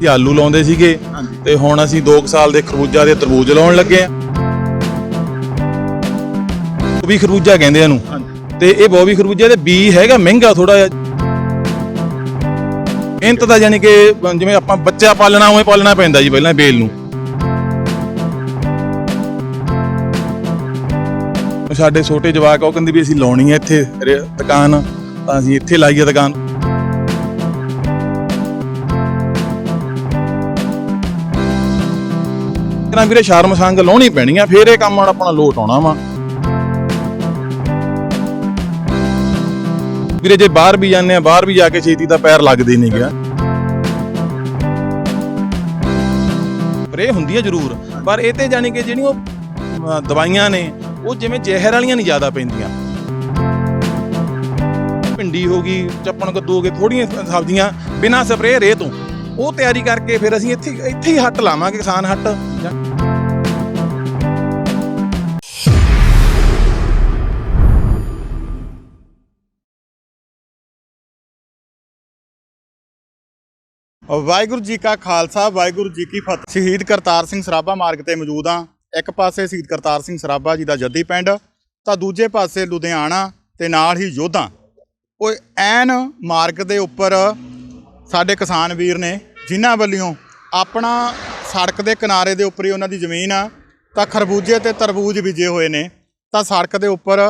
ਅਸੀਂ ਆਲੂ ਲਾਉਂਦੇ ਸੀਗੇ ਤੇ ਹੁਣ ਅਸੀਂ 2 ਸਾਲ ਦੇ ਖਰਬੂਜਾ ਦੇ ਤਰਬੂਜ ਲਾਉਣ ਲੱਗੇ ਆ। ਉਹ ਵੀ ਖਰਬੂਜਾ ਕਹਿੰਦੇ ਆ ਇਹਨੂੰ। ਤੇ ਇਹ ਬੋਬੀ ਖਰਬੂਜੇ ਦੇ ਬੀ ਹੈਗਾ ਮਹਿੰਗਾ ਥੋੜਾ ਜਿਹਾ। ਮਿਹਨਤ ਦਾ ਯਾਨੀ ਕਿ ਜਿਵੇਂ ਆਪਾਂ ਬੱਚਾ ਪਾਲਣਾ ਉਵੇਂ ਪਾਲਣਾ ਪੈਂਦਾ ਜੀ ਪਹਿਲਾਂ ਬੇਲ ਨੂੰ। ਸਾਡੇ ਛੋਟੇ ਜਵਾਕ ਉਹ ਕਹਿੰਦੇ ਵੀ ਅਸੀਂ ਲਾਉਣੀ ਹੈ ਇੱਥੇ ਦੁਕਾਨ ਤਾਂ ਅਸੀਂ ਇੱਥੇ ਲਾਈਏ ਦੁਕਾਨ। ਕਹਿੰਦਾ ਵੀਰੇ ਸ਼ਰਮ ਸੰਗ ਲਾਉਣੀ ਪੈਣੀ ਆ, ਫੇਰ ਇਹ ਕੰਮ ਹੁਣ ਆਪਣਾ ਲੋਟ ਆਉਣਾ ਵਾ। ਵੀਰੇ ਜੇ ਬਾਹਰ ਵੀ ਜਾਂਦੇ ਆ, ਬਾਹਰ ਵੀ ਜਾ ਕੇ ਛੇਤੀ ਤਾਂ ਪੈਰ ਲੱਗਦੇ ਨਹੀਂ ਗਿਆ ਸਪਰੇ ਹੁੰਦੀ ਹੈ ਜ਼ਰੂਰ, ਪਰ ਇਹ ਤੇ ਜਾਣੀ ਕਿ ਜਿਹੜੀਆਂ ਉਹ ਦਵਾਈਆਂ ਨੇ, ਉਹ ਜਿਵੇਂ ਜ਼ਹਿਰ ਵਾਲੀਆਂ ਨਹੀਂ ਜ਼ਿਆਦਾ ਪੈਂਦੀਆਂ। ਭਿੰਡੀ ਹੋ ਗਈ, ਚੱਪਣ ਕੱਦੂ ਹੋ ਗਏ, ਥੋੜੀਆਂ ਸਬਜ਼ੀਆਂ ਬਿਨਾਂ ਸਪਰੇਅ ਰੇਹ ਤੋਂ। ਉਹ ਤਿਆਰੀ ਕਰਕੇ ਫਿਰ ਅਸੀਂ ਇੱਥੇ ਇੱਥੇ ਹੀ ਹੱਟ ਲਾਵਾਂਗੇ ਕਿਸਾਨ ਹੱਟ। ਵਾਹਿਗੁਰੂ ਜੀ ਕਾ ਖਾਲਸਾ, ਵਾਹਿਗੁਰੂ ਜੀ ਕੀ ਫਤਿਹ। ਸ਼ਹੀਦ ਕਰਤਾਰ ਸਿੰਘ ਸਰਾਭਾ ਮਾਰਗ ਤੇ ਮੌਜੂਦ ਹਾਂ। ਇੱਕ ਪਾਸੇ ਸ਼ਹੀਦ ਕਰਤਾਰ ਸਿੰਘ ਸਰਾਭਾ ਜੀ ਦਾ ਜੱਦੀ ਪਿੰਡ, ਤਾਂ ਦੂਜੇ ਪਾਸੇ ਲੁਧਿਆਣਾ ਤੇ ਨਾਲ ਹੀ ਯੋਧਾ। ਉਹ ਐਨ ਮਾਰਗ ਦੇ ਉੱਪਰ ਸਾਡੇ ਕਿਸਾਨ ਵੀਰ ਨੇ ਜਿਨ੍ਹਾਂ ਵੱਲੋਂ ਆਪਣਾ ਸੜਕ ਦੇ ਕਿਨਾਰੇ ਦੇ ਉੱਪਰ ਹੀ ਉਹਨਾਂ ਦੀ ਜ਼ਮੀਨ ਆ, ਤਾਂ ਖਰਬੂਜੇ ਤੇ ਤਰਬੂਜ ਬੀਜੇ ਹੋਏ ਨੇ, ਤਾਂ ਸੜਕ ਦੇ ਉੱਪਰ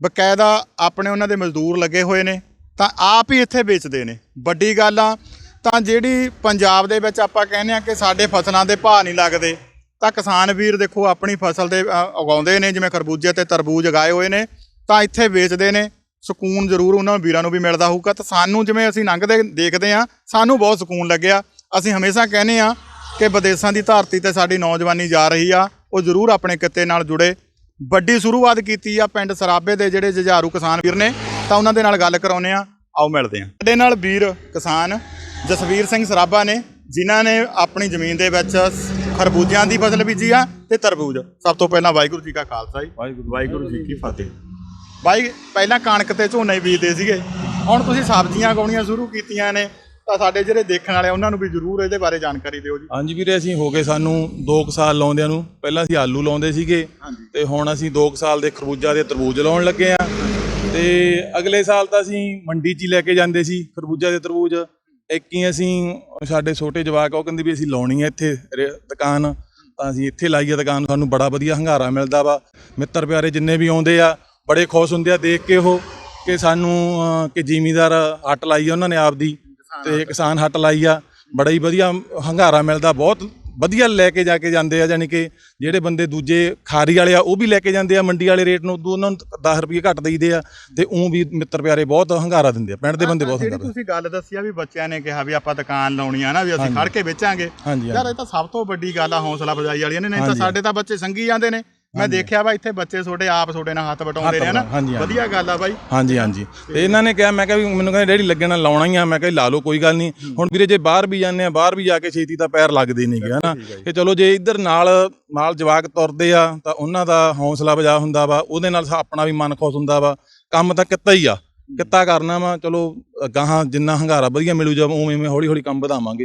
ਬਕਾਇਦਾ ਆਪਣੇ ਉਹਨਾਂ ਦੇ ਮਜ਼ਦੂਰ ਲੱਗੇ ਹੋਏ ਨੇ, ਤਾਂ ਆਪ ਹੀ ਇੱਥੇ ਵੇਚਦੇ ਨੇ। ਵੱਡੀ ਗੱਲ ਆ, ਤਾਂ ਜਿਹੜੀ ਪੰਜਾਬ ਦੇ ਵਿੱਚ ਆਪਾਂ ਕਹਿੰਦੇ ਆ ਕਿ ਸਾਡੇ ਫਸਲਾਂ ਦੇ ਭਾਅ ਨਹੀਂ ਲੱਗਦੇ, ਤਾਂ ਕਿਸਾਨ ਵੀਰ ਦੇਖੋ ਆਪਣੀ ਫਸਲ ਦੇ ਉਗਾਉਂਦੇ ਨੇ, ਜਿਵੇਂ ਖਰਬੂਜੇ ਤੇ ਤਰਬੂਜ ਉਗਾਏ ਹੋਏ ਨੇ, ਤਾਂ ਇੱਥੇ ਵੇਚਦੇ ਨੇ। ਸਕੂਨ ਜ਼ਰੂਰ ਉਹਨਾਂ ਵੀਰਾਂ ਨੂੰ ਵੀ ਮਿਲਦਾ ਹੋਊਗਾ, ਤਾਂ ਸਾਨੂੰ ਜਿਵੇਂ ਅਸੀਂ ਲੰਘਦੇ ਦੇਖਦੇ ਆ, ਸਾਨੂੰ ਬਹੁਤ ਸਕੂਨ ਲੱਗਿਆ। ਅਸੀਂ ਹਮੇਸ਼ਾ ਕਹਿੰਦੇ ਆ ਕਿ ਵਿਦੇਸ਼ਾਂ ਦੀ ਧਰਤੀ ਤੇ ਸਾਡੀ ਨੌਜਵਾਨੀ ਜਾ ਰਹੀ ਆ ਉਹ ਜ਼ਰੂਰ ਆਪਣੇ ਕਿੱਤੇ ਨਾਲ ਜੁੜੇ। ਵੱਡੀ ਸ਼ੁਰੂਆਤ ਕੀਤੀ ਆ ਪਿੰਡ ਸਰਾਬੇ ਦੇ ਜਿਹੜੇ ਜੁਝਾਰੂ ਕਿਸਾਨ ਵੀਰ ਨੇ ਤਾਂ ਉਹਨਾਂ ਦੇ ਨਾਲ ਗੱਲ ਕਰਾਉਨੇ ਆ ਆਓ ਮਿਲਦੇ ਆ ਸਾਡੇ ਨਾਲ ਵੀਰ ਕਿਸਾਨ ਜਸਵੀਰ ਸਿੰਘ ਸਰਾਬਾ ਨੇ ਜਿਨ੍ਹਾਂ ਨੇ ਆਪਣੀ ਜ਼ਮੀਨ ਦੇ ਵਿੱਚ ਖਰਬੂਜਿਆਂ ਦੀ ਫਸਲ ਬੀਜੀ ਆ ਤੇ ਤਰਬੂਜ। ਸਭ ਤੋਂ ਪਹਿਲਾਂ ਵਾਹਿਗੁਰੂ ਜੀ ਕਾ ਖਾਲਸਾ ਜੀ। ਵਾਹਿਗੁਰੂ ਜੀ ਕੀ ਫਤਿਹ। ਬਾਈ ਪਹਿਲਾਂ ਕਣਕ ਤੇ ਝੋਨਾ ਬੀਜਦੇ ਸੀਗੇ। ਹੁਣ ਤੁਸੀਂ ਸਬਜ਼ੀਆਂ ਉਗਾਉਣੀਆਂ ਸ਼ੁਰੂ ਕੀਤੀਆਂ ਨੇ। ਤਾਂ ਸਾਡੇ ਜਿਹੜੇ ਦੇਖਣ ਵਾਲੇ ਉਹਨਾਂ ਨੂੰ ਵੀ ਜ਼ਰੂਰ ਇਹਦੇ ਬਾਰੇ ਜਾਣਕਾਰੀ ਦਿਓ ਜੀ। ਹਾਂਜੀ ਵੀਰੇ ਅਸੀਂ ਹੋ ਗਏ ਸਾਨੂੰ 2 ਸਾਲ ਲਾਉਂਦਿਆਂ ਨੂੰ। ਪਹਿਲਾਂ ਅਸੀਂ ਆਲੂ ਲਾਉਂਦੇ ਸੀਗੇ ਤੇ ਹੁਣ ਅਸੀਂ 2 ਸਾਲ ਦੇ ਖਰਬੂਜਾ ਦੇ ਤਰਬੂਜ ਲਾਉਣ ਲੱਗੇ ਆ ਤੇ ਅਗਲੇ ਸਾਲ ਤਾਂ ਅਸੀਂ ਮੰਡੀ 'ਚ ਹੀ ਲੈ ਕੇ ਜਾਂਦੇ ਸੀ ਖਰਬੂਜਾ ਦੇ ਤਰਬੂਜ। ਇੱਕ ਹੀ ਅਸੀਂ ਸਾਡੇ ਛੋਟੇ ਜਵਾਕ ਉਹ ਕਹਿੰਦੇ ਵੀ ਅਸੀਂ ਲਾਉਣੀ ਹੈ ਇੱਥੇ ਦੁਕਾਨ। ਤਾਂ ਅਸੀਂ ਇੱਥੇ ਲਾਈਏ ਦੁਕਾਨ ਸਾਨੂੰ ਬੜਾ ਵਧੀਆ ਹੰਗਾਰਾ ਮਿਲਦਾ ਵਾ। ਮਿੱਤਰ ਪਿਆਰੇ ਜਿੰਨੇ ਵੀ ਆਉਂਦੇ ਆ ਬੜੇ ਖੁਸ਼ ਹੁੰਦੇ ਆ ਦੇਖ ਕੇ ਉਹ ਕਿ ਸਾਨੂੰ ਕਿ ਜ਼ਿਮੀਦਾਰ ਹੱਟ ਲਾਈ ਆ ਉਹਨਾਂ ਨੇ ਆਪਦੀ। ਤੇ ਕਿਸਾਨ ਹੱਟ ਲਾਈ ਆ। ਬੜਾ ਹੀ ਵਧੀਆ ਹੰਗਾਰਾ ਮਿਲਦਾ। ਬਹੁਤ ਵਧੀਆ ਲੈ ਕੇ ਜਾ ਕੇ ਜਾਂਦੇ ਆ ਯਾਨੀ ਕਿ ਜਿਹੜੇ ਬੰਦੇ ਦੂਜੇ ਖਾਰੀ ਵਾਲੇ ਆ ਉਹ ਵੀ ਲੈ ਕੇ ਜਾਂਦੇ ਆ। ਮੰਡੀ ਵਾਲੇ ਰੇਟ ਨੂੰ ਉਦੋਂ ਉਹਨਾਂ ਨੂੰ 10 ਰੁਪਏ ਘੱਟ ਦੇਈਦੇ ਆ ਤੇ ਉਹ ਵੀ ਮਿੱਤਰ ਪਿਆਰੇ ਬਹੁਤ ਹੰਗਾਰਾ ਦਿੰਦੇ ਆ। ਪਿੰਡ ਦੇ ਬੰਦੇ ਬਹੁਤ ਹੰਗਾਰਾ ਤੁਸੀਂ ਗੱਲ ਦੱਸੀ ਆ ਵੀ ਬੱਚਿਆਂ ਨੇ ਕਿਹਾ ਵੀ ਆਪਾਂ ਦੁਕਾਨ ਲਾਉਣੀ ਆ ਨਾ ਵੀ ਅਸੀਂ ਖੜ ਕੇ ਵੇਚਾਂਗੇ। ਯਾਰ ਇਹ ਤਾਂ ਸਭ ਤੋਂ ਵੱਡੀ ਗੱਲ ਆ ਹੌਸਲਾ ਅਫਜ਼ਾਈ ਵਾਲੀ। ਨੇ ਨਹੀਂ ਤਾਂ ਸਾਡੇ ਤਾਂ ਬੱਚੇ ਸੰਗੀ ਜਾਂਦੇ ਨੇ। ਮੈਂ ਦੇਖਿਆ ਵਾ ਇੱਥੇ ਬੱਚੇ ਤੁਹਾਡੇ ਆਪ ਤੁਹਾਡੇ ਨਾਲ ਹੱਥ ਵਟਾਉਂਦੇ ਨੇ ਨਾ। ਵਧੀਆ ਗੱਲ ਆ ਬਾਈ। ਹਾਂਜੀ ਹਾਂਜੀ। ਤੇ ਇਹਨਾਂ ਨੇ ਕਿਹਾ ਮੈਂ ਕਿਹਾ ਵੀ ਮੈਨੂੰ ਕਹਿੰਦੇ ਡੈਡੀ ਲੱਗਣਾ ਲਾਉਣਾ ਹੀ ਆ। ਮੈਂ ਕਿਹਾ ਲਾ ਲਓ ਕੋਈ ਗੱਲ ਨਹੀਂ। ਹੁਣ ਵੀਰੇ ਜੇ ਬਾਹਰ ਵੀ ਜਾਂਦੇ ਆ ਬਾਹਰ ਵੀ ਜਾ ਕੇ ਛੇਤੀ ਤਾਂ ਪੈਰ ਲੱਗਦੇ ਨਹੀਂ ਗਿਆ ਨਾ ਚਲੋ ਜੇ ਇੱਧਰ ਨਾਲ ਨਾਲ ਜਵਾਕ ਤੁਰਦੇ ਆ ਤਾਂ ਉਹਨਾਂ ਦਾ ਹੌਸਲਾ ਵਜਾ ਹੁੰਦਾ ਵਾ। ਉਹਦੇ ਨਾਲ ਆਪਣਾ ਵੀ ਮਨ ਖੁਸ਼ ਹੁੰਦਾ ਵਾ। ਕੰਮ ਤਾਂ ਕਿੱਤਾ ਹੀ ਆ। ਕਿੱਤਾ ਕਰਨਾ ਵਾ। ਚਲੋ ਗਾਹਾਂ ਜਿੰਨਾ ਹੰਗਾਰਾ ਵਧੀਆ ਮਿਲੂ ਜਾ ਉਵੇਂ ਉਵੇਂ ਹੌਲੀ ਹੌਲੀ ਕੰਮ ਵਧਾਵਾਂਗੇ।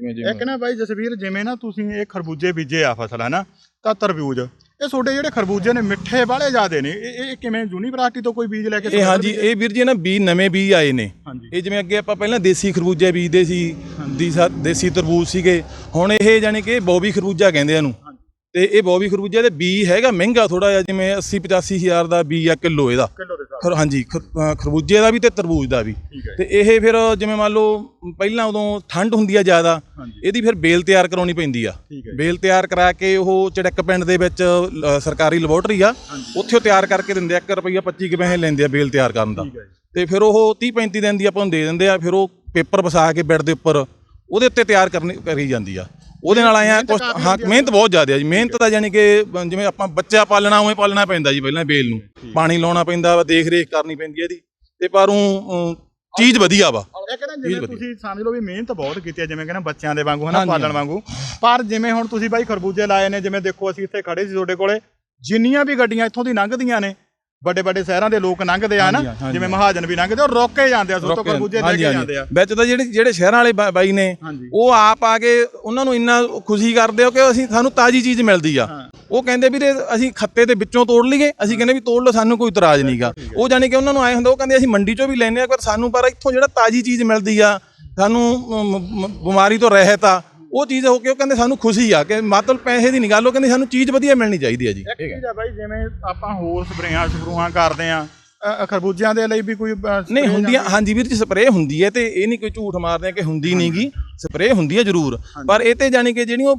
ਜਿਵੇਂ ਜਿਵੇਂ ਇੱਕ ਨਾ ਬਾਈ ਜਸਵੀਰ ਜਿਵੇਂ ਨਾ ਤੁਸੀਂ ਇਹ ਖਰਬੂਜੇ ਬੀਜੇ ਆ ਫਸਲ ਹੈ ਨਾ ਤਾਂ ਤਰਬੂਜ। ਇਹ ਤੁਹਾਡੇ ਜਿਹੜੇ ਖਰਬੂਜੇ ਨੇ ਮਿੱਠੇ ਵਾਲੇ ਜ਼ਿਆਦੇ ਨੇ ਇਹ ਇਹ ਕਿਵੇਂ ਯੂਨੀਵਰਸਿਟੀ ਤੋਂ ਕੋਈ ਬੀਜ ਲੈ ਕੇ ਇਹ ਹਾਂਜੀ ਇਹ ਵੀਰ ਜੀ ਨਾ ਬੀ ਨਵੇਂ ਬੀ ਆਏ ਨੇ। ਇਹ ਜਿਵੇਂ ਅੱਗੇ ਆਪਾਂ ਪਹਿਲਾਂ ਦੇਸੀ ਖਰਬੂਜੇ ਬੀਜਦੇ ਸੀ ਦੇਸਾ- ਦੇਸੀ ਤਰਬੂਜ ਸੀਗੇ। ਹੁਣ ਇਹ ਜਾਨੀ ਕਿ ਬੋਬੀ ਖਰਬੂਜਾ ਕਹਿੰਦੇ ਆ ਇਹਨੂੰ। ਤੇ ਇਹ ਬੋਬੀ ਖਰਬੂਜੇ ਦੇ ਬੀ ਹੈਗਾ ਮਹਿੰਗਾ ਥੋੜਾ ਜਿਹਾ ਜਿਵੇਂ 80 85 ਹਜ਼ਾਰ ਦਾ ਬੀ ਆ ਕਿਲੋ ਇਹਦਾ। ਕਿਲੋ ਦੇ ਹਿਸਾਬ ਹਾਂਜੀ ਖਰਬੂਜੇ ਦਾ ਵੀ ਤੇ ਤਰਬੂਜ ਦਾ ਵੀ। ਤੇ ਇਹ ਫਿਰ ਜਿਵੇਂ ਮੰਨ ਲਓ ਪਹਿਲਾਂ ਉਦੋਂ ਠੰਡ ਹੁੰਦੀ ਆ ਜ਼ਿਆਦਾ। ਇਹਦੀ ਫਿਰ ਬੇਲ ਤਿਆਰ ਕਰਾਉਣੀ ਪੈਂਦੀ ਆ। ਬੇਲ ਤਿਆਰ ਕਰਾ ਕੇ ਉਹ ਚੜਕ ਪਿੰਡ ਦੇ ਵਿੱਚ ਸਰਕਾਰੀ ਲੈਬੋਰਟਰੀ ਆ ਉੱਥੇ ਉਹ ਤਿਆਰ ਕਰਕੇ ਦਿੰਦੇ ਆ 1 ਰੁਪਈਆ 25 ਕੁ ਪੈਸੇ ਲੈਂਦੇ ਆ ਬੇਲ ਤਿਆਰ ਕਰਨ ਦਾ। ਤੇ ਫਿਰ ਉਹ 30 35 ਦਿਨ ਦੀ ਆਪਾਂ ਨੂੰ ਦੇ ਦਿੰਦੇ ਆ ਫਿਰ ਉਹ ਪੇਪਰ ਵਸਾ ਕੇ ਬੈੱਡ ਦੇ ਉੱਪਰ ਉਹਦੇ ਉੱਤੇ ਤਿਆਰ ਕਰਨੀ ਕਰੀ ਜਾਂਦੀ ਆ। ਉਹਦੇ ਨਾਲ ਆਇਆ ਕੁਛ ਹਾਂ ਮਿਹਨਤ ਬਹੁਤ ਜ਼ਿਆਦਾ ਹੈ ਜੀ। ਮਿਹਨਤ ਦਾ ਯਾਨੀ ਕਿ ਜਿਵੇਂ ਆਪਾਂ ਬੱਚਾ ਪਾਲਣਾ ਉਵੇਂ ਪਾਲਣਾ ਪੈਂਦਾ ਜੀ ਪਹਿਲਾਂ ਬੇਲ ਨੂੰ। ਪਾਣੀ ਲਾਉਣਾ ਪੈਂਦਾ ਵਾ ਦੇਖ ਰੇਖ ਕਰਨੀ ਪੈਂਦੀ ਹੈ ਇਹਦੀ। ਤੇ ਪਰ ਉਹ ਚੀਜ਼ ਵਧੀਆ ਵਾ। ਇਹ ਕਹਿੰਦਾ ਜਿਵੇਂ ਵਧੀਆ। ਤੁਸੀਂ ਸਮਝ ਲਓ ਵੀ ਮਿਹਨਤ ਬਹੁਤ ਕੀਤੀ ਹੈ ਜਿਵੇਂ ਕਹਿੰਦਾ ਬੱਚਿਆਂ ਦੇ ਵਾਂਗੂ ਹਨਾ ਪਾਲਣ ਵਾਂਗੂ। ਪਰ ਜਿਵੇਂ ਹੁਣ ਤੁਸੀਂ ਬਾਈ ਖਰਬੂਜੇ ਲਾਏ ਨੇ ਜਿਵੇਂ ਦੇਖੋ ਅਸੀਂ ਇੱਥੇ ਖੜੇ ਸੀ ਤੁਹਾਡੇ ਕੋਲੇ ਜਿੰਨੀਆਂ ਵੀ ਗੱਡੀਆਂ ਇੱਥੋਂ ਦੀ ਲੰਘਦੀਆਂ ਨੇ ਵੱਡੇ ਵੱਡੇ ਸ਼ਹਿਰਾਂ ਦੇ ਲੋਕ ਲੰਘਦੇ ਆ ਨਾ। ਜਿਵੇਂ ਮਹਾਜਨ ਵੀ ਲੰਘਦੇ ਉਹ ਰੋਕੇ ਜਾਂਦੇ ਆ ਸੋ ਤੋਂ ਰੋਕੇ- ਖਰਬੂਜੇ ਲੈ ਕੇ। ਜਾਂਦੇ ਆ। ਵਿੱਚ ਤਾਂ ਜਿਹੜੇ ਜਿਹੜੇ ਸ਼ਹਿਰਾਂ ਵਾਲੇ ਬਾਈ ਨੇ। ਉਹ ਆਪ ਆ ਕੇ ਉਹਨਾਂ ਨੂੰ ਇੰਨਾ ਖੁਸ਼ੀ ਕਰਦੇ ਹੋ ਕਿ ਅਸੀਂ ਸਾਨੂੰ ਤਾਜ਼ੀ ਚੀਜ਼ ਮਿਲਦੀ ਆ। ਉਹ ਕਹਿੰਦੇ ਵੀਰੇ ਅਸੀਂ ਖੱਤੇ ਦੇ ਵਿੱਚੋਂ ਤੋੜ ਲਈਏ ਅਸੀਂ ਕਹਿੰਦੇ ਵੀ ਤੋੜ ਲਓ ਸਾਨੂੰ ਕੋਈ ਇਤਰਾਜ਼ ਨਹੀਂਗਾ ਉਹ ਜਾਨੀ ਕਿ ਉਹਨਾਂ ਨੂੰ ਆਏ ਹੁੰਦਾ ਉਹ ਕਹਿੰਦੇ ਅਸੀਂ ਮੰਡੀ ਚੋਂ ਵੀ ਲੈਨੇ ਆ ਪਰ ਸਾਨੂੰ ਪਰ ਇੱਥੋਂ ਜਿਹੜਾ ਤਾਜ਼ੀ ਚੀਜ਼ ਮਿਲਦੀ ਆ ਸਾਨੂੰ ਬਿਮਾਰੀ ਤੋਂ ਰਹਿਤ ਆ ਉਹ ਚੀਜ਼ ਹੋ ਕੇ ਉਹ ਕਹਿੰਦੇ ਸਾਨੂੰ ਖੁਸ਼ੀ ਆ ਕਿ ਮਤਲਬ ਪੈਸੇ ਦੀ ਨਹੀਂ ਗੱਲ ਉਹ ਕਹਿੰਦੇ ਸਾਨੂੰ ਚੀਜ਼ ਵਧੀਆ ਮਿਲਣੀ ਚਾਹੀਦੀ ਆ ਜੀ। ਚੀਜ਼ ਆ ਬਾਈ ਜਿਵੇਂ ਆਪਾਂ ਹੋਰ ਸਪਰੇਆਂ ਸਪਰੂਆਂ ਕਰਦੇ ਆ ਖਰਬੂਜਿਆਂ ਦੇ ਲਈ ਵੀ ਕੋਈ ਨਹੀਂ ਹੁੰਦੀਆਂ ਹਾਂਜੀ ਵੀਰ ਜੀ ਸਪਰੇਅ ਹੁੰਦੀ ਹੈ ਤੇ ਇਹ ਨਹੀਂ ਕੋਈ ਝੂਠ ਮਾਰਦੇ ਆ ਕਿ ਹੁੰਦੀ ਨਹੀਂਗੀ ਸਪਰੇਅ ਹੁੰਦੀ ਹੈ ਜ਼ਰੂਰ ਪਰ ਇਹ ਤੇ ਜਾਣੀ ਕਿ ਜਿਹੜੀਆਂ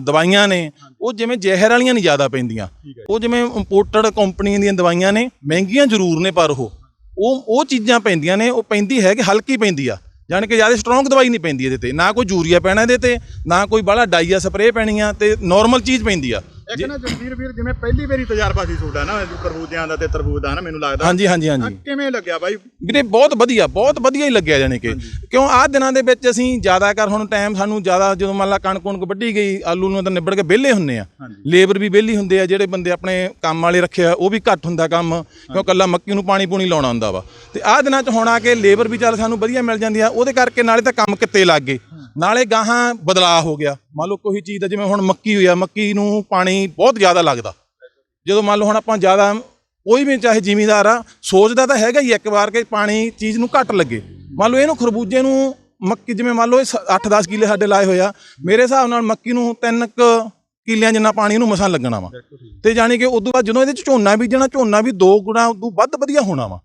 ਦਵਾਈਆਂ ਨੇ ਉਹ ਜਿਵੇਂ ਜ਼ਹਿਰ ਵਾਲੀਆਂ ਨਹੀਂ ਜ਼ਿਆਦਾ ਪੈਂਦੀਆਂ। ਉਹ ਜਿਵੇਂ ਇੰਪੋਰਟਡ ਕੰਪਨੀਆਂ ਦੀਆਂ ਦਵਾਈਆਂ ਨੇ ਮਹਿੰਗੀਆਂ ਜ਼ਰੂਰ ਨੇ ਪਰ ਉਹ ਉਹ ਉਹ ਚੀਜ਼ਾਂ ਪੈਂਦੀਆਂ ਨੇ ਉਹ ਪੈਂਦੀ ਹੈ ਕਿ ਹਲਕੀ ਪੈਂਦੀ ਆ। ਜਾਣੀ ਕਿ ਜ਼ਿਆਦਾ ਸਟਰੋਂਗ ਦਵਾਈ ਨਹੀਂ ਪੈਂਦੀ ਇਹਦੇ ਤੇ, ਨਾ ਕੋਈ ਯੂਰੀਆ ਪੈਣਾ ਇਹਦੇ ਤੇ, ਨਾ ਕੋਈ ਬਾਹਲਾ ਡਾਈਆ ਸਪਰੇਅ ਪੈਣੀ ਆ ਤੇ ਨਾਰਮਲ ਚੀਜ਼ ਪੈਂਦੀ ਆ। ਇੱਕ ਨਾ ਜਗਵੀਰ ਵੀਰ ਜਿਵੇਂ ਪਹਿਲੀ ਵਾਰੀ ਤਜਰਬਾ ਸੀ ਤੁਹਾਡਾ ਨਾ ਜੋ ਖਰਬੂਜਿਆਂ ਦਾ ਤੇ ਤਰਬੂਜ ਦਾ ਨਾ ਮੈਨੂੰ ਲੱਗਦਾ। ਹਾਂਜੀ ਹਾਂਜੀ ਹਾਂਜੀ। ਕਿਵੇਂ ਲੱਗਿਆ ਬਾਈ? ਵੀਰੇ ਬਹੁਤ ਵਧੀਆ ਬਹੁਤ ਵਧੀਆ ਹੀ ਲੱਗਿਆ ਜਾਣੀ ਕਿ। ਕਿਉਂ ਆਹ ਦਿਨਾਂ ਦੇ ਵਿੱਚ ਅਸੀਂ ਜ਼ਿਆਦਾ ਕਰ ਹੁਣ ਟਾਈਮ ਸਾਨੂੰ ਜ਼ਿਆਦਾ ਜਦੋਂ ਮੰਨ ਲਾ ਕਣਕ ਕੁਣਕ ਵੱਢੀ ਗਈ ਆਲੂ ਨੂੰ ਤਾਂ ਨਿਬੜ ਕੇ ਵਿਹਲੇ ਹੁੰਨੇ ਆ। ਲੇਬਰ ਵੀ ਵਿਹਲੀ ਹੁੰਦੇ ਆ ਜਿਹੜੇ ਬੰਦੇ ਆਪਣੇ ਕੰਮ ਵਾਲੇ ਰੱਖਿਆ ਉਹ ਵੀ ਘੱਟ ਹੁੰਦਾ ਕੰਮ ਕਿਉਂ ਕੱਲਾ ਮੱਕੀ ਨੂੰ ਪਾਣੀ ਪੂਣੀ ਲਾਉਣਾ ਹੁੰਦਾ ਵਾ। ਤੇ ਆਹ ਦਿਨਾਂ 'ਚ ਹੁਣ ਆ ਕੇ ਲੇਬਰ ਵੀ ਚੱਲ ਸਾਨੂੰ ਵਧੀਆ ਮਿਲ ਜਾਂਦੀ ਆ ਉਹਦੇ ਕਰਕੇ ਨਾਲੇ ਤਾਂ ਕੰਮ ਕਿੱਤੇ ਲੱਗ ਗਏ। ਨਾਲੇ ਗਾਹਾਂ ਬਦਲਾਅ ਹੋ ਗਿਆ। ਮੰਨ ਲਓ ਕੋਈ ਚੀਜ਼ ਦਾ ਜਿਵੇਂ ਹੁਣ ਮੱਕੀ ਹੋਈ ਆ, ਮੱਕੀ ਨੂੰ ਪਾਣੀ ਬਹੁਤ ਜ਼ਿਆਦਾ ਲੱਗਦਾ। ਜਦੋਂ ਮੰਨ ਲਓ ਹੁਣ ਆਪਾਂ ਜ਼ਿਆਦਾ ਕੋਈ ਵੀ ਚਾਹੇ ਜ਼ਿਮੀਂਦਾਰ ਆ, ਸੋਚਦਾ ਤਾਂ ਹੈਗਾ ਹੀ ਇੱਕ ਵਾਰ ਕਿ ਪਾਣੀ ਚੀਜ਼ ਨੂੰ ਘੱਟ ਲੱਗੇ। ਮੰਨ ਲਓ ਇਹਨੂੰ ਖਰਬੂਜੇ ਨੂੰ ਮੱਕੀ, ਜਿਵੇਂ ਮੰਨ ਲਓ ਇਹ 8-10 ਕਿੱਲੇ ਸਾਡੇ ਲਾਏ ਹੋਏ ਆ, ਮੇਰੇ ਹਿਸਾਬ ਨਾਲ ਮੱਕੀ ਨੂੰ ਤਿੰਨ 3 ਕਿੱਲਿਆਂ ਜਿੰਨਾ ਪਾਣੀ ਇਹਨੂੰ ਮਸਾਂ ਲੱਗਣਾ ਵਾ। ਤੇ ਜਾਣੀ ਕਿ ਉਦੋਂ ਬਾਅਦ ਜਦੋਂ ਇਹਦੇ ਚ ਝੋਨਾ ਬੀਜਣਾ, ਝੋਨਾ ਵੀ ਦੋ ਗੁਣਾ ਉਦੋਂ ਵੱਧ ਵਧੀਆ ਹੋਣਾ ਵਾ।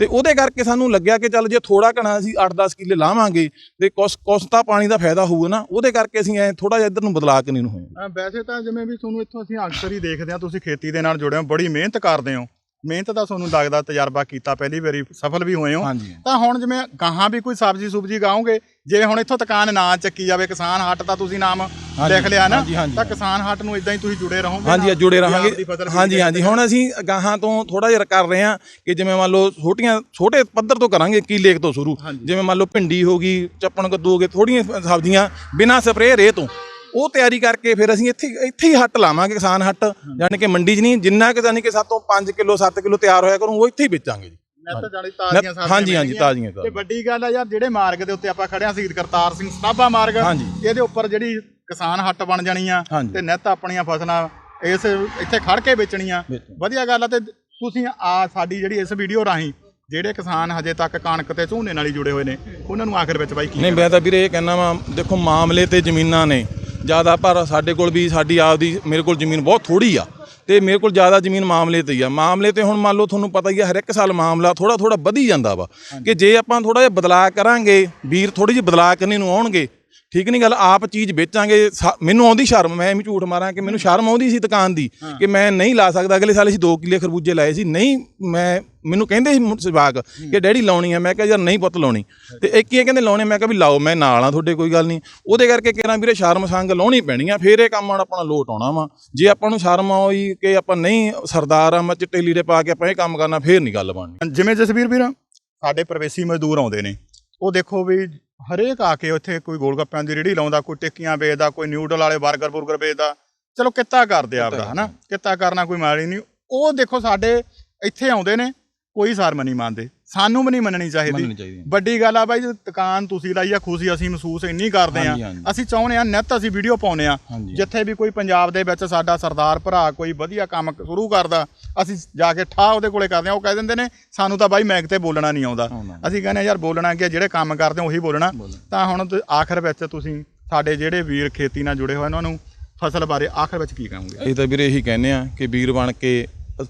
ਤੇ ਉਹਦੇ ਕਰਕੇ ਸਾਨੂੰ ਲੱਗਿਆ ਕਿ ਚੱਲ ਜੇ ਥੋੜਾ ਘਣਾ ਅਸੀਂ 8-10 ਕਿੱਲੇ ਲਾਵਾਂਗੇ ਤੇ ਕੁਸ ਕੁਸ ਪਾਣੀ ਦਾ ਫਾਇਦਾ ਹੋਊਗਾ ਨਾ, ਉਹਦੇ ਕਰਕੇ ਅਸੀਂ ਐ ਥੋੜਾ ਜਿਹਾ ਇੱਧਰ ਨੂੰ ਬਦਲਾ ਕੇ ਨਹੀਂ ਨੂੰ ਹੋਏ ਵੈਸੇ ਤਾਂ ਜਿਵੇਂ ਵੀ ਤੁਹਾਨੂੰ ਇੱਥੋਂ ਅਸੀਂ ਅਕਸਰ ਹੀ ਦੇਖਦੇ ਆ ਤੁਸੀਂ ਖੇਤੀ ਦੇ ਨਾਲ ਜੁੜੇ ਹੋ, ਬੜੀ ਮਿਹਨਤ ਕਰਦੇ ਹੋ। ਮਿਹਨਤ ਦਾ ਤੁਹਾਨੂੰ ਲੱਗਦਾ ਤਜਰਬਾ ਕੀਤਾ ਪਹਿਲੀ ਵਾਰੀ ਸਫਲ ਵੀ ਹੋਏ ਹੋ। ਹਾਂਜੀ। ਤਾਂ ਹੁਣ ਜਿਵੇਂ ਗਾਹਾਂ ਵੀ ਕੋਈ ਸਬਜ਼ੀ ਸੁਬਜੀ ਗਾਓਗੇ ਜੇ ਹੁਣ ਇੱਥੋਂ ਦੁਕਾਨ ਨਾ ਚੱਕੀ ਜਾਵੇ ਕਿਸਾਨ ਹੱਟ ਦਾ ਤੁਸੀਂ ਨਾਮ ਲਿਖ ਲਿਆ ਨਾ ਹਾਂਜੀ, ਹਾਂਜੀ, ਤਾਂ ਕਿਸਾਨ ਹੱਟ ਨੂੰ ਇਦਾਂ ਹੀ ਤੁਸੀਂ ਜੁੜੇ ਰਹੋਗੇ ਹਾਂਜੀ ਨਾਲ? ਜੁੜੇ ਵੀ ਰਹਾਂਗੇ। ਹਾਂਜੀ ਹਾਂਜੀ। ਹੁਣ ਅਸੀਂ ਗਾਹਾਂ ਤੋਂ ਥੋੜਾ ਜਿਹਾ ਕਰ ਰਹੇ ਹਾਂ ਕਿ ਜਿਵੇਂ ਮੰਨ ਲਓ ਛੋਟੀਆਂ ਛੋਟੇ ਪੱਧਰ ਤੋਂ ਕਰਾਂਗੇ ਕੁ ਤੋਂ ਸ਼ੁਰੂ। ਜਿਵੇਂ ਮੰਨ ਲਓ ਭਿੰਡੀ ਹੋ ਗਈ ਚੱਪਣ ਕੱਦੂ ਹੋ ਗਏ ਥੋੜੀਆਂ ਸਬਜ਼ੀਆਂ ਬਿਨਾਂ ਸਪਰੇਅ ਰੇ ਤੋਂ। ਉਹ ਤਿਆਰੀ ਕਰਕੇ ਫਿਰ ਅਸੀਂ ਇੱਥੇ ਇੱਥੇ ਹੀ ਹੱਟ ਲਾਵਾਂਗੇ ਕਿਸਾਨ ਹੱਟ ਯਾਨੀ ਕਿ ਮੰਡੀ 'ਚ ਨਹੀਂ ਜਿੰਨਾ ਕਿ ਯਾਨੀ ਕਿ ਸਾਤੋਂ 5 ਕਿਲੋ 7 ਕਿਲੋ ਤਿਆਰ ਹੋਇਆ ਕਰੂੰ ਉਹ ਇੱਥੇ ਹੀ ਵੇਚਾਂਗੇ ਜੀ ਤਾਜ਼ੀਆਂ ਹਾਂਜੀ, ਹਾਂਜੀ। ਤਾਜ਼ੀਆਂ, ਤੇ। ਵੱਡੀ ਗੱਲ ਆ ਯਾਰ ਜਿਹੜੇ ਮਾਰਗ ਦੇ ਉੱਤੇ ਆਪਾਂ ਖੜੇ ਆ ਸ਼ਹੀਦ ਕਰਤਾਰ ਸਿੰਘ ਸਨਾਭਾ ਮਾਰਗ। ਇਹਦੇ ਉੱਪਰ ਜਿਹੜੀ ਕਿਸਾਨ ਹੱਟ ਬਣ ਜਾਣੀ ਆ। ਤੇ ਨਿੱਤ ਆਪਣੀਆਂ ਫਸਲਾਂ ਇਸ ਇੱਥੇ ਖੜ ਕੇ ਵੇਚਣੀਆਂ ਵੇਚਣੀਆਂ। ਵਧੀਆ ਗੱਲ ਆ ਤੇ ਤੁਸੀਂ ਆ ਸਾਡੀ ਜਿਹੜੀ ਇਸ ਵੀਡੀਓ ਰਾਹੀਂ ਜਿਹੜੇ ਕਿਸਾਨ ਹਜੇ ਤੱਕ ਕਣਕ ਤੇ ਝੋਨੇ ਨਾਲ ਹੀ ਜੁੜੇ ਹੋਏ ਨੇ ਉਹਨਾਂ ਨੂੰ ਆਖਰ ਵਿੱਚ ਬਾਈ ਕੀ ਨਹੀਂ ਮੈਂ ਤਾਂ ਵੀਰੇ ਇਹ ਕਹਿਣਾ ਵਾ ਦੇਖੋ ਮਾਮਲੇ ਤੇ ਜ਼ਮੀਨਾਂ ਨੇ ਜ਼ਿਆਦਾ ਪਰ ਸਾਡੇ ਕੋਲ ਵੀ ਸਾਡੀ ਆਪਦੀ ਮੇਰੇ ਕੋਲ ਜ਼ਮੀਨ ਬਹੁਤ ਥੋੜੀ ਆ ਤੇ ਮੇਰੇ ਕੋਲ ਜ਼ਿਆਦਾ ਜ਼ਮੀਨ ਮਾਮਲੇ ਤੇ ਹੀ ਆ। ਮਾਮਲੇ ਤੇ ਹੁਣ ਮੰਨ ਲਓ ਤੁਹਾਨੂੰ ਪਤਾ ਹੀ ਆ, ਹਰ ਇੱਕ ਸਾਲ ਮਾਮਲਾ ਥੋੜਾ ਥੋੜਾ ਵਧੀ ਜਾਂਦਾ ਵਾ ਕਿ ਜੇ ਆਪਾਂ ਥੋੜਾ ਜਿਹਾ ਬਦਲਾਅ ਕਰਾਂਗੇ, ਵੀਰ ਥੋੜੀ ਜਿਹੀ ਬਦਲਾਅ ਕਰਨੇ ਨੂੰ ਆਉਣਗੇ ਠੀਕ ਨਹੀਂ ਗੱਲ ਆਪ ਚੀਜ਼ ਵੇਚਾਂਗੇ ਸਾ- ਮੈਨੂੰ ਆਉਂਦੀ ਸ਼ਰਮ ਮੈਂ ਐਵੇਂ ਝੂਠ ਮਾਰਾਂ ਕਿ ਮੈਨੂੰ ਸ਼ਰਮ ਆਉਂਦੀ ਸੀ ਦੁਕਾਨ ਦੀ ਕਿ ਮੈਂ ਨਹੀਂ ਲਾ ਸਕਦਾ। ਅਗਲੇ ਸਾਲ ਅਸੀਂ 2 ਕਿੱਲੇ ਖਰਬੂਜੇ ਲਾਏ ਸੀ ਨਹੀਂ ਮੈਂ ਮੈਨੂੰ ਕਹਿੰਦੇ ਸੀ ਜਵਾਕ ਕਿ ਡੈਡੀ ਲਾਉਣੀ ਆ। ਮੈਂ ਕਿਹਾ ਯਾਰ ਨਹੀਂ ਪੁੱਤ ਲਾਉਣੀ। ਤੇ ਇੱਕ ਹੀ ਇਹ ਕਹਿੰਦੇ ਲਾਉਣੇ ਮੈਂ ਕਿਹਾ ਵੀ ਲਾਓ ਮੈਂ ਨਾਲ ਆ ਤੁਹਾਡੇ ਕੋਈ ਗੱਲ ਨਹੀਂ। ਉਹਦੇ ਕਰਕੇ ਕਿਹਨਾਂ ਵੀਰੇ ਸ਼ਰਮ ਸੰਗ ਲਾਉਣੀ ਪੈਣੀ ਆ ਫੇਰ ਇਹ ਕੰਮ ਆਣ ਆਪਣਾ ਲੋਟ ਆਉਣਾ ਵਾ। ਜੇ ਆਪਾਂ ਨੂੰ ਸ਼ਰਮ ਆਈ ਕਿ ਆਪਾਂ ਨਹੀਂ ਸਰਦਾਰ ਆ ਮੈਂ ਚਿੱਟੇ ਲੀੜੇ ਪਾ ਕੇ ਆਪਾਂ ਇਹ ਕੰਮ ਕਰਨਾ ਫੇਰ ਨਹੀਂ ਗੱਲ ਬਣਨੀ। ਜਿਵੇਂ ਜਸਵੀਰ ਵੀਰ ਸਾਡੇ ਪ੍ਰਵੇਸੀ ਮਜ਼ਦੂਰ ਆਉਂਦੇ ਨੇ। ਉਹ ਦੇਖੋ ਵੀ ਹਰੇਕ ਆ ਕੇ ਉੱਥੇ ਕੋਈ ਗੋਲ ਗੱਪਿਆਂ ਦੀ ਰੇੜੀ ਲਾਉਂਦਾ, ਕੋਈ ਟਿੱਕੀਆਂ ਵੇਚਦਾ, ਕੋਈ ਨਿਊਡਲ ਵਾਲੇ 버ਗਰ ਬੁਰਗਰ ਵੇਚਦਾ। ਚਲੋ ਕਿੱਤਾ ਕਰਦੇ ਆਪਦਾ, ਹਨਾ? ਕਿੱਤਾ ਕਰਨਾ ਕੋਈ ਮਾੜੀ ਨਹੀਂ ਉਹ ਦੇਖੋ ਸਾਡੇ ਇੱਥੇ ਆਉਂਦੇ ਨੇ, ਕੋਈ ਸ਼ਰਮ ਨਹੀਂ ਮੰਨਦੇ। ਸਾਨੂੰ ਵੀ ਨਹੀਂ ਮੰਨਣੀ ਚਾਹੀਦੀ। ਮੰਨਣੀ ਚਾਹੀਦੀ। ਹੈ। ਵੱਡੀ ਗੱਲ ਆ ਬਾਈ ਜੇ ਦੁਕਾਨ ਤੁਸੀਂ ਲਾਈ ਆ ਖੁਸ਼ੀ ਅਸੀਂ ਮਹਿਸੂਸ ਇੰਨੀ ਕਰਦੇ ਆ। ਹਾਂਜੀ, ਹਾਂਜੀ। ਅਸੀਂ ਚਾਹੁੰਦੇ ਆ ਨਿੱਤ ਅਸੀਂ ਵੀਡੀਓ ਪਾਉਨੇ ਆ। ਹਾਂਜੀ। ਜਿੱਥੇ ਵੀ ਕੋਈ ਪੰਜਾਬ ਦੇ ਵਿੱਚ ਸਾਡਾ ਸਰਦਾਰ ਭਰਾ ਕੋਈ ਵਧੀਆ ਕੰਮ ਸ਼ੁਰੂ ਕਰਦਾ ਅਸੀਂ ਜਾ ਕੇ ਠਾ ਉਹਦੇ ਕੋਲੇ ਕਰਦੇ ਆ। ਉਹ ਕਹਿ ਦਿੰਦੇ ਨੇ ਸਾਨੂੰ ਤਾਂ ਬਾਈ ਮੈਕ ਤੇ ਬੋਲਣਾ ਨਹੀਂ ਆਉਂਦਾ। ਆਉਂਦਾ। ਅਸੀਂ ਕਹਿੰਦੇ ਆ ਯਾਰ ਬੋਲਣਾ ਕਿ ਜਿਹੜੇ ਕੰਮ ਕਰਦੇ ਆ ਉਹੀ ਬੋਲਣਾ। ਤਾਂ ਹੁਣ ਤੁ- ਆਖਰ ਵਿੱਚ ਤੁਸੀਂ ਸਾਡੇ ਜਿਹੜੇ ਵੀਰ ਖੇਤੀ ਨਾਲ ਜੁੜੇ ਹੋਏ ਉਹਨਾਂ ਨੂੰ ਫਸਲ ਬਾਰੇ ਆਖਰ ਵਿੱਚ ਕੀ ਕਹੋਗੇ? ਅਸੀਂ ਤਾਂ ਵੀਰੇ ਇਹੀ ਕਹਿੰਦੇ ਆ ਕਿ ਵੀਰ ਬਣ ਕੇ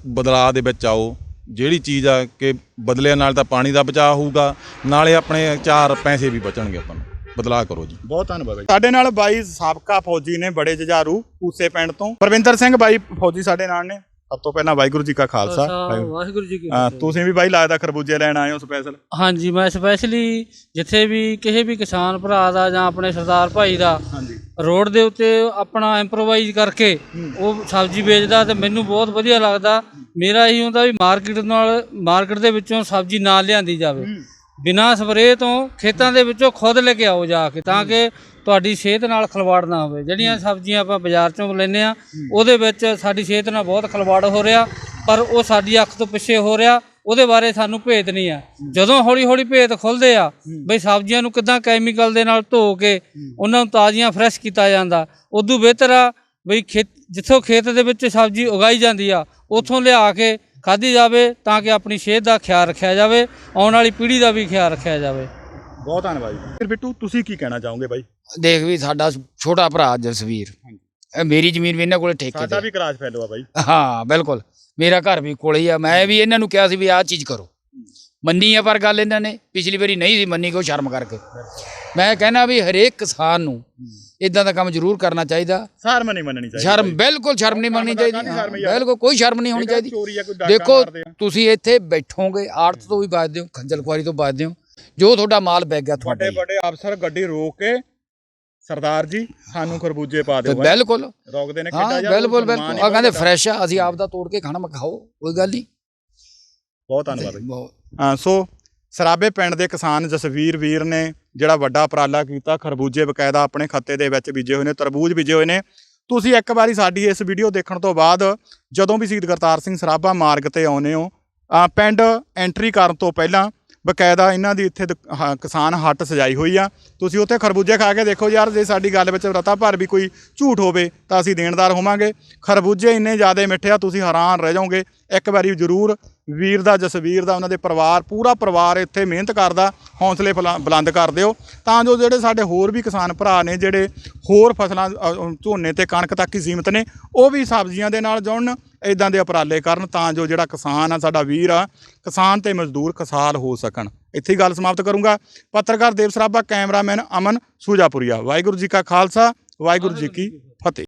ਬਦਲਾਅ ਦੇ ਵਿੱਚ ਆਓ। ਜਿਹੜੀ ਚੀਜ਼ ਆ ਕਿ ਬਦਲਿਆਂ ਨਾਲ ਤਾਂ ਪਾਣੀ ਦਾ ਬਚਾਅ ਹੋਊਗਾ ਨਾਲੇ ਆਪਣੇ ਚਾਰ ਪੈਸੇ ਵੀ ਬਚਣਗੇ ਆਪਾਂ ਨੂੰ। ਬਦਲਾਅ ਕਰੋ ਜੀ। ਬਹੁਤ ਧੰਨਵਾਦ ਸਾਡੇ ਨਾਲ ਬਾਈ ਸਾਬਕਾ ਫੌਜੀ ਨੇ ਬੜੇ ਜੁਝਾਰੂ ਪੂਸੇ ਪਿੰਡ ਤੋਂ। ਪਰਵਿੰਦਰ ਸਿੰਘ ਬਾਈ ਫੌਜੀ ਸਾਡੇ ਨਾਲ ਨੇ। ਸਭ ਤੋਂ ਪਹਿਲਾਂ ਵਾਹਿਗੁਰੂ ਜੀ ਕਾ ਖਾਲਸਾ। ਵਾਹਿਗੁਰੂ- ਜੀ ਕੀ ਹਾਂ, ਤੁਸੀਂ ਵੀ ਬਾਈ ਲੱਗਦਾ ਖਰਬੂਜੇ ਲੈਣ ਆਏ ਹੋ ਸਪੈਸ਼ਲ ਹਾਂਜੀ ਮੈਂ ਸਪੈਸ਼ਲੀ ਜਿੱਥੇ ਵੀ ਕਿਸੇ ਵੀ ਕਿਸਾਨ ਭਰਾ ਦਾ ਜਾਂ ਆਪਣੇ ਸਰਦਾਰ ਭਾਈ ਦਾ ਹਾਂਜੀ। ਰੋਡ ਦੇ ਉੱਤੇ ਆਪਣਾ ਇੰਪਰੋਵਾਈਜ਼ ਕਰਕੇ ਉਹ ਸਬਜ਼ੀ ਵੇਚਦਾ ਤੇ ਮੈਨੂੰ ਬਹੁਤ ਵਧੀਆ ਲੱਗਦਾ। ਮੇਰਾ ਇਹੀ ਹੁੰਦਾ ਵੀ ਮਾਰਕੀਟ ਨਾਲ ਮਾਰਕੀਟ ਦੇ ਵਿੱਚੋਂ ਸਬਜ਼ੀ ਨਾ ਲਿਆਂਦੀ ਜਾਵੇ। ਬਿਨਾਂ ਸਪਰੇਅ ਤੋਂ ਖੇਤਾਂ ਦੇ ਵਿੱਚੋਂ ਖੁਦ ਲੈ ਕੇ ਆਓ ਜਾ ਕੇ ਤਾਂ ਕਿ ਤੁਹਾਡੀ ਸਿਹਤ ਨਾਲ ਖਿਲਵਾੜ ਨਾ ਹੋਵੇ। ਜਿਹੜੀਆਂ ਸਬਜ਼ੀਆਂ ਆਪਾਂ ਬਾਜ਼ਾਰ ਚੋਂ ਲੈਂਦੇ ਆ ਉਹਦੇ ਵਿੱਚ ਸਾਡੀ ਸਿਹਤ ਨਾਲ ਬਹੁਤ ਖਿਲਵਾੜ ਹੋ ਰਿਹਾ ਪਰ ਉਹ ਸਾਡੀ ਅੱਖ ਤੋਂ ਪਿੱਛੇ ਹੋ ਰਿਹਾ ਉਹਦੇ ਬਾਰੇ ਸਾਨੂੰ ਭੇਤ ਨਹੀਂ ਆ ਜਦੋਂ ਹੌਲੀ ਹੌਲੀ ਭੇਤ ਖੁੱਲਦੇ ਆ ਬਈ ਸਬਜ਼ੀਆਂ ਨੂੰ ਕਿਦਾਂ ਕੈਮੀਕਲ ਦੇ ਨਾਲ ਧੋ ਕੇ ਉਹਨਾਂ ਨੂੰ ਤਾਜ਼ੀਆਂ ਫਰੈਸ਼ ਕੀਤਾ ਜਾਂਦਾ ਉਦੋਂ ਬਿਹਤਰ ਆ ਬਈ ਖੇਤ ਜਿੱਥੋਂ ਖੇਤ ਦੇ ਵਿੱਚ ਸਬਜ਼ੀ ਉਗਾਈ ਜਾਂਦੀ ਆ ਉੱਥੋਂ ਲਿਆ ਕੇ ਖਾਧੀ ਜਾਵੇ ਤਾਂ ਕਿ ਆਪਣੀ ਸਿਹਤ ਦਾ ਖਿਆਲ ਰੱਖਿਆ ਜਾਵੇ ਆਉਣ ਵਾਲੀ ਪੀੜ੍ਹੀ ਦਾ ਵੀ ਖਿਆਲ ਰੱਖਿਆ ਜਾਵੇ। ਬਹੁਤ ਧੰਨਵਾਦ ਜੀ। ਫਿਰ ਬਿੱਟੂ ਤੁਸੀਂ ਕੀ ਕਹਿਣਾ ਚਾਹੋਗੇ ਬਾਈ? ਦੇਖ ਵੀ ਸਾਡਾ ਛੋਟਾ ਭਰਾ ਜਸਵੀਰ। ਇਹ ਮੇਰੀ ਜ਼ਮੀਨ ਵੀ ਇਹਨਾਂ ਕੋਲੇ ਠੇਕੇ ਸਾਡਾ ਤੇ ਵੀ ਕਰਾਜ ਫੈਲੋ ਆ ਬਾਈ। ਹਾਂ ਬਿਲਕੁਲ। ਮੇਰਾ ਘਰ ਵੀ ਕੋਲੇ ਹੀ ਆ। ਮੈਂ ਵੀ ਇਹਨਾਂ ਨੂੰ ਕਿਹਾ ਸੀ ਵੀ ਆਹ ਚੀਜ਼ ਕਰੋ। ਮੰਨੀ ਆ ਪਰ ਗੱਲ ਇਹਨਾਂ ਨੇ। ਪਿਛਲੀ ਵਾਰੀ ਨਹੀਂ ਸੀ ਮੰਨੀ ਕੋ ਸ਼ਰਮ ਕਰਕੇ। ਮੈਂ ਕਹਿਣਾ ਵੀ ਹਰੇਕ ਕਿਸਾਨ ਨੂੰ ਇਦਾਂ ਦਾ ਕੰਮ ਜ਼ਰੂਰ ਕਰਨਾ ਚਾਹੀਦਾ। ਸ਼ਰਮ ਨਹੀਂ ਮੰਨਣੀ ਚਾਹੀਦੀ ਸ਼ਰਮ ਬਿਲਕੁਲ ਸ਼ਰਮ ਨਹੀਂ ਮੰਨਣੀ ਕਾਹਦੀ ਚਾਹੀਦੀ? ਬਿਲਕੁਲ ਕੋਈ ਸ਼ਰਮ ਨਹੀਂ ਹੋਣੀ ਚਾਹੀਦੀ। ਚੋਰੀ ਆ, ਕੋਈ ਡਾਕਾ ਦੇਖੋ ਮਾਰਦੇ ਆ। ਤੁਸੀਂ ਇੱਥੇ ਬੈਠੋਗੇ ਆੜਤ ਤੋਂ ਵੀ ਬਚਦੇ ਹੋ ਖੱਜਲ ਖੁਆਰੀ ਤੋਂ ਬਚਦੇ ਹੋ। ਜੋ ਤੁਹਾਡਾ ਮਾਲ ਵਿਕ ਗਿਆ ਤੁਹਾਡਾ ਵੱਡੇ। ਵੱਡੇ ਅਫਸਰ ਗੱਡੀ ਰੋਕ ਕੇ ਸਰਦਾਰ ਜੀ ਸਾਨੂੰ ਖਰਬੂਜੇ ਪਾ ਦਿਓ ਬਿਲਕੁਲ। ਰੋਕਦੇ ਨੇ ਕਿੱਡਾ ਬਿਲਕੁਲ ਬਿਲਕੁਲ। ਆ ਕਹਿੰਦੇ ਫਰੈਸ਼ ਆ ਅਸੀਂ ਆਪ ਦਾ ਤੋੜ ਕੇ ਖਾਣਾ ਮਖਾਓ ਕੋਈ ਗੱਲ ਨਹੀਂ। ਬਹੁਤ ਧੰਨਵਾਦ ਸੋ ਸਰਾਬੇ ਪਿੰਡ ਦੇ ਕਿਸਾਨ ਜਸਵੀਰ ਵੀਰ ਨੇ ਜਿਹੜਾ ਵੱਡਾ ਉਪਰਾਲਾ ਕੀਤਾ ਖਰਬੂਜੇ ਬਕਾਇਦਾ ਆਪਣੇ ਖੱਤੇ ਦੇ ਵਿੱਚ ਬੀਜੇ ਹੋਏ ਨੇ ਤਰਬੂਜ ਬੀਜੇ ਹੋਏ ਨੇ। ਤੁਸੀਂ ਇੱਕ ਵਾਰੀ ਸਾਡੀ ਇਸ ਵੀਡੀਓ ਦੇਖਣ ਤੋਂ ਬਾਅਦ ਜਦੋਂ ਵੀ ਸ਼ਹੀਦ ਕਰਤਾਰ ਸਿੰਘ ਸਰਾਭਾ ਮਾਰਗ ਤੇ ਆਉਨੇ ਹੋ ਪਿੰਡ ਐਂਟਰੀ ਕਰਨ ਤੋਂ ਪਹਿਲਾਂ ਬਕਾਇਦਾ ਇਹਨਾਂ ਦੀ ਇੱਥੇ ਦੁਕ- ਹਾਂ, ਕਿਸਾਨ ਹੱਟ ਸਜਾਈ ਹੋਈ ਆ। ਤੁਸੀਂ ਉੱਥੇ ਖਰਬੂਜੇ ਖਾ ਕੇ ਦੇਖੋ ਯਾਰ ਜੇ ਸਾਡੀ ਗੱਲ ਵਿੱਚ ਰਤਾ ਭਰ ਵੀ ਕੋਈ ਝੂਠ ਹੋਵੇ ਤਾਂ ਅਸੀਂ ਦੇਣਦਾਰ ਹੋਵਾਂਗੇ। ਖਰਬੂਜੇ ਇੰਨੇ ਜ਼ਿਆਦਾ ਮਿੱਠੇ ਆ ਤੁਸੀਂ ਹੈਰਾਨ ਰਹਿ ਜਾਓਗੇ। ਇੱਕ ਵਾਰੀ ਜ਼ਰੂਰ ਵੀਰ ਦਾ ਜਸਵੀਰ ਦਾ ਉਹਨਾਂ ਦੇ ਪਰਿਵਾਰ ਪੂਰਾ ਪਰਿਵਾਰ ਇੱਥੇ ਮਿਹਨਤ ਕਰਦਾ ਹੌਸਲੇ ਬੁਲਾ- ਬੁਲੰਦ ਕਰ ਦਿਓ। ਤਾਂ ਜੋ ਜਿਹੜੇ ਸਾਡੇ ਹੋਰ ਵੀ ਕਿਸਾਨ ਭਰਾ ਨੇ ਜਿਹੜੇ ਹੋਰ ਫਸਲਾਂ ਅ, ਅ, ਝੋਨੇ ਤੇ ਕਣਕ ਤੱਕ ਹੀ ਸੀਮਿਤ ਨੇ ਉਹ ਵੀ ਸਬਜ਼ੀਆਂ ਦੇ ਨਾਲ ਜੁੜਨ। ਇਦਾਂ ਦੇ ਉਪਰਾਲੇ ਕਰਨ ਤਾਂ ਜੋ ਜਿਹੜਾ ਕਿਸਾਨ ਆ, ਸਾਡਾ ਵੀਰ ਆ, ਕਿਸਾਨ ਤੇ ਮਜ਼ਦੂਰ ਖੁਸ਼ਹਾਲ ਹੋ ਸਕਣ। ਇੱਥੇ ਹੀ ਗੱਲ ਸਮਾਪਤ ਕਰੂੰਗਾ। ਪੱਤਰਕਾਰ ਦੇਵ ਸਰਾਭਾ, ਕੈਮਰਾਮੈਨ ਅਮਨ ਸੂਜਾਪੁਰੀਆ। ਵਾਹਿਗੁਰੂ ਜੀ ਕਾ ਖਾਲਸਾ, ਵਾਹਿਗੁਰੂ ਜੀ ਕੀ ਫਤਿਹ।